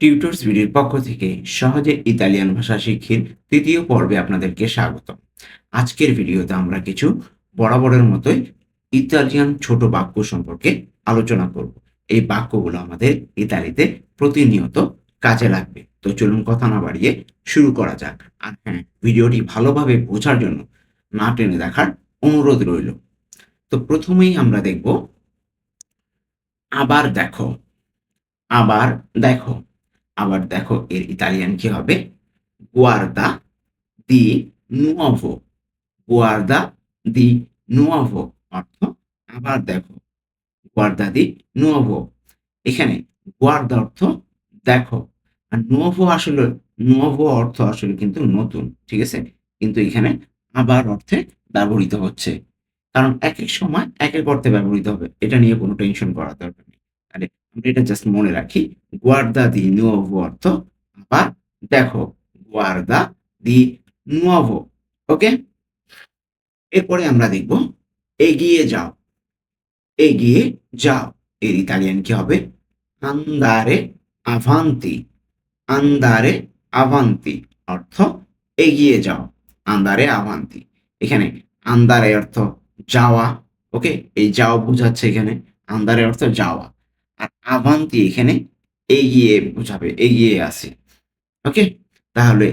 Tutors ভিডিওর পক্ষ থেকে সহজে ইতালিয়ান ভাষা শিক্ষির তৃতীয় পর্বে আপনাদেরকে স্বাগত আজকের ভিডিওতে আমরা কিছু বরাবরের মতোই ইতালিয়ান ছোট বাক্য সম্পর্কে আলোচনা করব। এই বাক্যগুলো আমাদের ইতালিতে প্রতিনিয়ত কাজে লাগবে। তো চলুন কথা না বাড়িয়ে শুরু করা যাক। আর হ্যাঁ ভিডিওটি ভালোভাবে বোঝার জন্য না টেনে দেখার অনুরোধ রইল। তো প্রথমেই আমরা দেখব, আবার দেখো আবার দেখো। আবার দেখো এর ইতালিয়ান কি হবে? গুয়ার্দা দি নুয়াভো গুয়ার্দা দি নুয়াভো অর্থ আবার দেখো। গুয়ার্দা দি নুয়াভো এখানে গুয়ার্দা অর্থ দেখো। আর নুয়াভো আসলে নুয়াভো অর্থ আসলে কিন্তু নতুন, ঠিক আছে? কিন্তু এখানে আবার অর্থে ব্যবহৃত হচ্ছে। কারণ এক এক সময় এক এক অর্থে ব্যবহৃত হবে। এটা নিয়ে কোনো টেনশন করা দরকার আমরা এটা জাস্ট মনে রাখি গুয়ার্দা দি নুয়োভো অর্থ আবার দেখো গুয়ার্দা দি নুয়োভো ওকে এরপরে আমরা দেখব, এগিয়ে যাও এগিয়ে যাও, এর ইতালিয়ান কি হবে? আন্দারে আভান্তি আন্দারে আভান্তি অর্থ এগিয়ে যাও আন্দারে আভান্তি এখানে আন্দারে অর্থ যাওয়া ওকে এই যাও বোঝাচ্ছে এখানে আন্দারে অর্থ যাওয়া। আর আভান্তি এখানে এগিয়ে বোঝাবে, এগিয়ে আসে। ওকে? তাহলে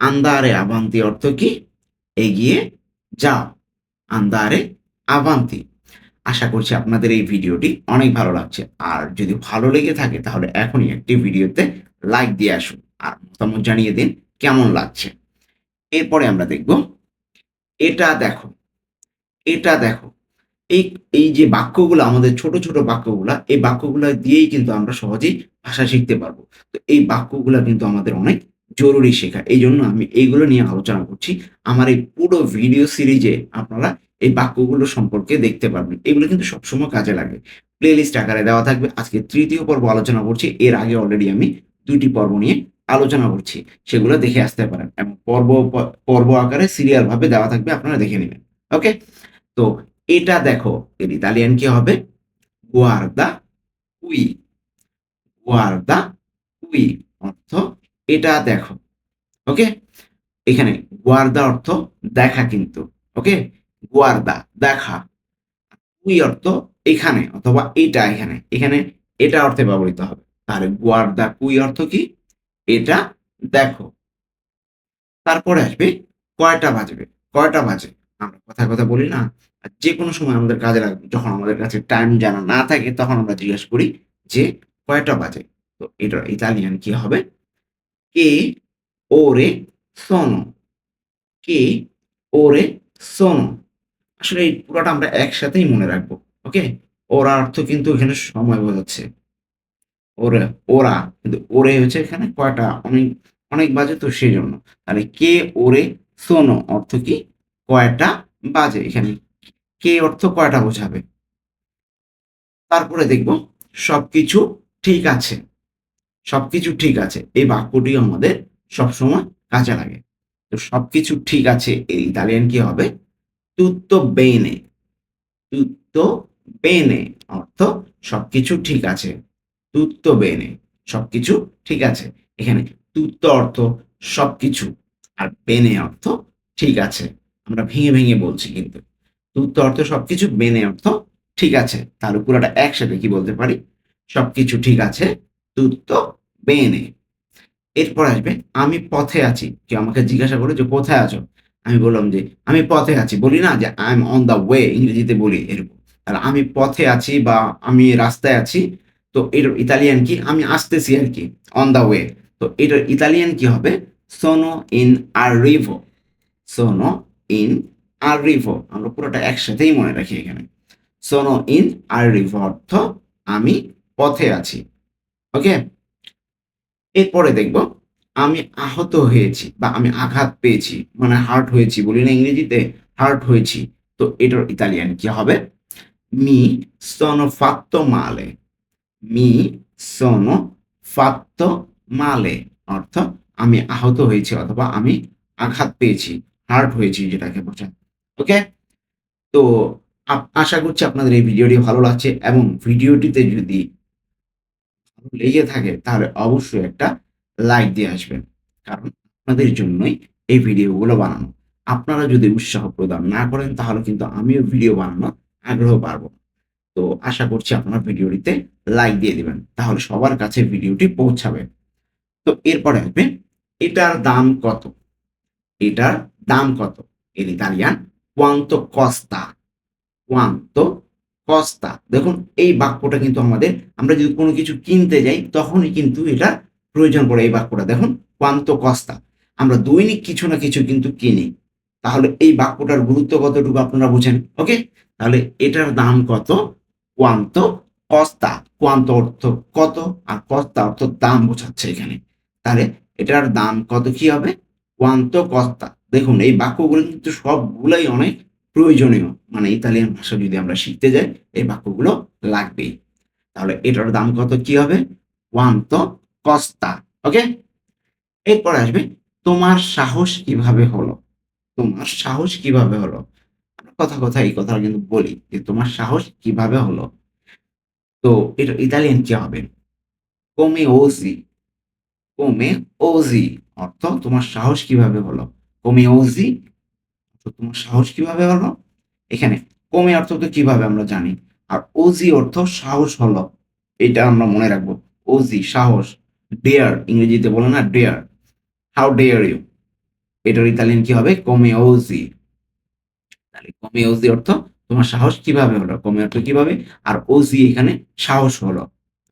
আন্দারে আভান্তি অর্থ কি? এগিয়ে যাও। আন্দারে আভান্তি। আশা করছি আপনাদের এই ভিডিওটি অনেক ভালো লাগছে। আর যদি ভালো লেগে থাকে তাহলে এখনই একটি ভিডিওতে লাইক দিয়ে আসুন আর মতামত জানিয়ে দিন কেমন লাগছে। এরপরে আমরা দেখব, এটা দেখো এটা দেখো এই এই যে বাক্যগুলো, আমাদের ছোট ছোট বাক্যগুলো, এই বাক্যগুলো দিয়েই কিন্তু আমরা সহজেই ভাষা শিখতে পারব। তো এই বাক্যগুলো কিন্তু আমাদের অনেক জরুরি শেখা। এই জন্য আমি এইগুলো নিয়ে আলোচনা করছি। আমার এই পুরো ভিডিও সিরিজে আপনারা এই বাক্যগুলো সম্পর্কে দেখতে পারবেন। এগুলো কিন্তু সবসময় কাজে লাগে। প্লে লিস্ট আকারে দেওয়া থাকবে। আজকে তৃতীয় পর্ব আলোচনা করছি। এর আগে অলরেডি আমি দুটি পর্ব নিয়ে আলোচনা করছি। সেগুলো দেখে আসতে পারেন। এবং পর্ব পর্ব আকারে সিরিয়াল ভাবে দেওয়া থাকবে। আপনারা দেখে নেবেন। ওকে তো এটা দেখো, এর ইতালিয়ান কি হবে? গুয়ার্দা কুই গুয়ার্দা উই অর্থ এটা দেখো ওকে এখানে গুয়ার্দা অর্থ দেখা কিন্তু ওকে গুয়ার্দা দেখা। উই অর্থ এখানে অথবা এটা এখানে এখানে এটা অর্থে ব্যবহৃত হবে। তাহলে গুয়ার্দা কুই অর্থ কি? এটা দেখো। তারপরে আসবে কয়টা বাজবে? কয়টা বাজে? আমরা কথা কথা বলি না? যে কোনো সময় আমাদের কাজে লাগবে। যখন আমাদের কাছে টাইম জানা না থাকে, তখন আমরা জিজ্ঞেস করি যে, কয়টা বাজে? তো এটার ইতালিয়ান কি হবে? কে ওরে সোনো কে ওরে সোনো আসলে এই পুরোটা আমরা একসাথেই মনে রাখব ওকে ওরা অর্থ কিন্তু এখানে সময় বোঝাচ্ছে। ওরা ওরা, কিন্তু ওরে হচ্ছে এখানে কয়টা? অনেক অনেক বাজে তো সেই জন্য তাহলে কে ওরে সোনো অর্থ কি? কয়টা বাজে? এখানে কে অর্থ কয়টা বোঝাবে? তারপরে দেখব সবকিছু ঠিক আছে। সবকিছু ঠিক আছে। এই বাক্যটি আমাদের সবসময় কাজে লাগে। তো সবকিছু ঠিক আছে, এই ইতালিয়ান কি হবে? তুত্তো বেনে তুত্তো বেনে অর্থ সবকিছু ঠিক আছে। তুত্তো বেনে সবকিছু ঠিক আছে। এখানে তুত্ত অর্থ সবকিছু আর বেনে অর্থ ঠিক আছে। আমরা ভেঙে ভেঙে বলছি কিন্তু। তুত্ত অর্থ সবকিছু মেনে অর্থ ঠিক আছে। তার পুরোটা একসাথে কি বলতে পারি? সবকিছু ঠিক আছে তুত্ত বেনে এরপর আসবে, আমি পথে আছি। কেউ আমাকে জিজ্ঞাসা করে যে কোথায় আছো? আমি বললাম যে আমি পথে আছি। বলি না যে I am on the way ইংরেজিতে বলি এরকম। আর আমি পথে আছি বা আমি রাস্তায় আছি, তো এটার ইতালিয়ান কি? আমি আসতেছি আর কি অন দ্য ওয়ে তো এটার ইতালিয়ান কি হবে? সোনো ইন আর রিভো সোনো ইন আরিভো আমরা পুরোটা একসাথেই মনে রাখি এখানে। সোনো ইন আরিভো অর্থ আমি পথে আছি। ওকে এরপরে দেখব, আমি আহত হয়েছি বা আমি আঘাত পেয়েছি মানে হার্ট হয়েছি, বলি না ইংরেজিতে, হার্ট হয়েছি। তো এটার ইতালিয়ান কি হবে? মি sono fatto male মি sono fatto male অর্থ আমি আহত হয়েছি অথবা আমি আঘাত পেয়েছি, হার্ট হয়েছি যেটাকে বোঝায় ওকে তো আশা করছি আপনাদের এই ভিডিওটি ভালো লাগছে এবং ভিডিওটিতে যদি লেগে থাকে তাহলে অবশ্যই একটা লাইক দিয়ে আসবেন। কারণ আপনাদের জন্যই এই ভিডিওগুলো বানানো। আপনারা যদি উৎসাহ প্রদান না করেন তাহলে কিন্তু আমিও ভিডিও বানানো আগ্রহ পারব তো আশা করছি আপনারা ভিডিওটিতে লাইক দিয়ে দিবেন। তাহলে সবার কাছে ভিডিওটি পৌঁছাবে। তো এরপরে আসবে, এটার দাম কত? এটার দাম কত? এর ইতালিয়ান কোয়ান্তো কস্তা কোয়ান্তো কস্তা দেখুন, এই বাক্যটা কিন্তু আমাদের, আমরা যদি কোনো কিছু কিনতে যাই, তখনই কিন্তু এটা প্রয়োজন পড়ে এই বাক্যটা। দেখুন কোয়ান্তো কস্তা আমরা দৈনিক কিছু না কিছু কিন্তু কিনি। তাহলে এই বাক্যটার গুরুত্ব কতটুকু আপনারা বুঝেন? ওকে তাহলে এটার দাম কত? কোয়ান্তো কস্তা কোয়ান্ত অর্থ কত? আর কস্তা অর্থ দাম বোঝাচ্ছে এখানে। তাহলে এটার দাম কত কি হবে? কোয়ান্ত কস্তা দেখুন, এই বাক্যগুলো কিন্তু সবগুলোই অনেক প্রয়োজনীয়। মানে ইতালিয়ান ভাষা যদি আমরা শিখতে যাই, এই বাক্যগুলো লাগবেই। তাহলে এটার দাম কত? কি হবে? কোয়ান্ত কস্তা। ওকে? এরপর আসবে, তোমার সাহস কীভাবে হলো? তোমার সাহস কীভাবে হলো? কথা কথা এই কথাটা কিন্তু বলি যে, তোমার সাহস কীভাবে হলো? তো এটা ইতালিয়ান কি হবে? কোমে ওজি। কোমে ওজি অর্থ তোমার সাহস কীভাবে হলো? কোমে ওজি তো তোমার সাহস কীভাবে হলো? এখানে কোমে অর্থ তো কীভাবে আমরা জানি? আর ওজি অর্থ সাহস হলো। এটা আমরা মনে রাখব। ওজি সাহস ডেয়ার ইংরেজিতে বলে না ডেয়ার হাউ ডেয়ার ইউ এটার ইতালিয়ান কি হবে? কোমে ওজি তাহলে কোমে ওজি অর্থ তোমার সাহস কীভাবে হলো? কমে অর্থ কীভাবে? আর ওজি এখানে সাহস হলো।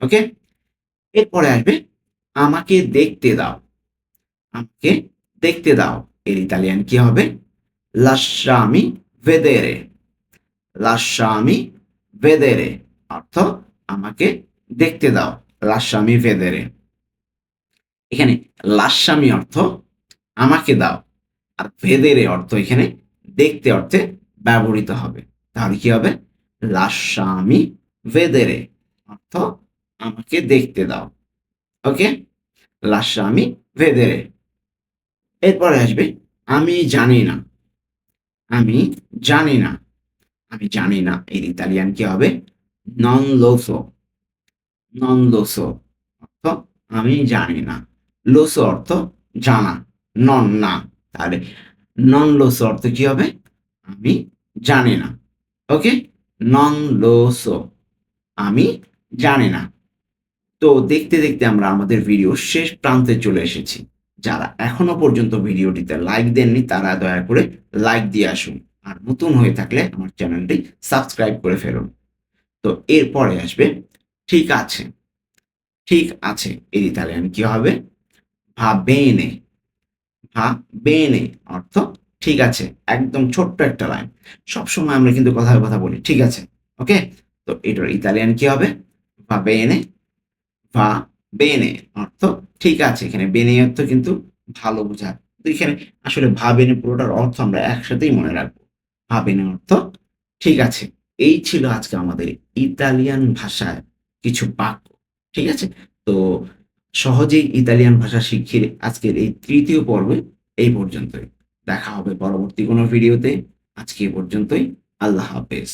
ওকে এরপরে আসবে, আমাকে দেখতে দাও। আমাকে দেখতে দাও। এর ইতালিয়ান কি হবে? লাস্সামি ভেদেরে লাস্সামি ভেদেরে অর্থ আমাকে দেখতে দাও। লাস্সামি ভেদেরে এখানে লাস্সামি অর্থ আমাকে দাও। আর ভেদেরে অর্থ এখানে দেখতে অর্থে ব্যবহৃত হবে। তাহলে কি হবে? লাস্সামি ভেদেরে অর্থ আমাকে দেখতে দাও। ওকে লাস্সামি ভেদেরে এরপরে আসবে, আমি জানি না। আমি জানি না। আমি জানি না এর ইতালিয়ান কি হবে? নন লোসো নন লোসো অর্থ, আমি জানি না। লোসো অর্থ জানা নন না। তাহলে নন লোসো অর্থ কি হবে? আমি জানি না। ওকে নন লোসো আমি জানি না। তো দেখতে দেখতে আমরা আমাদের ভিডিও শেষ প্রান্তে চলে এসেছি। যারা এখনও পর্যন্ত ভিডিওটিতে লাইক দেননি, তারা দয়া করে লাইক দিয়ে আসুন। আর নতুন হয়ে থাকলে আমার চ্যানেলটি সাবস্ক্রাইব করে ফেলুন। তো এরপরে আসবে, ঠিক আছে ঠিক আছে এর ইতালিয়ান কি হবে? ভা বেনে ভা বেনে অর্থ ঠিক আছে, একদম ছোট্ট একটা লাইন সবসময় আমরা কিন্তু কথায় কথা বলি, ঠিক আছে ওকে তো এটার ইতালিয়ান কি হবে? ভা বেনে ভা বেনে, অর্থ ঠিক আছে, এখানে বেনে অর্থ কিন্তু ভালো বোঝা এখানে আসলে ভাবেনে পুরোটার অর্থ আমরা একসাথেই মনে রাখব। ভাবেনে অর্থ ঠিক আছে। এই ছিল আজকে আমাদের ইতালিয়ান ভাষায় কিছু বাক্য, ঠিক আছে? তো সহজেই ইতালিয়ান ভাষা শিখিয়ে আজকের এই তৃতীয় পর্বে এই পর্যন্তই। দেখা হবে পরবর্তী কোনো ভিডিওতে। আজকে এই পর্যন্তই। আল্লাহ হাফেজ।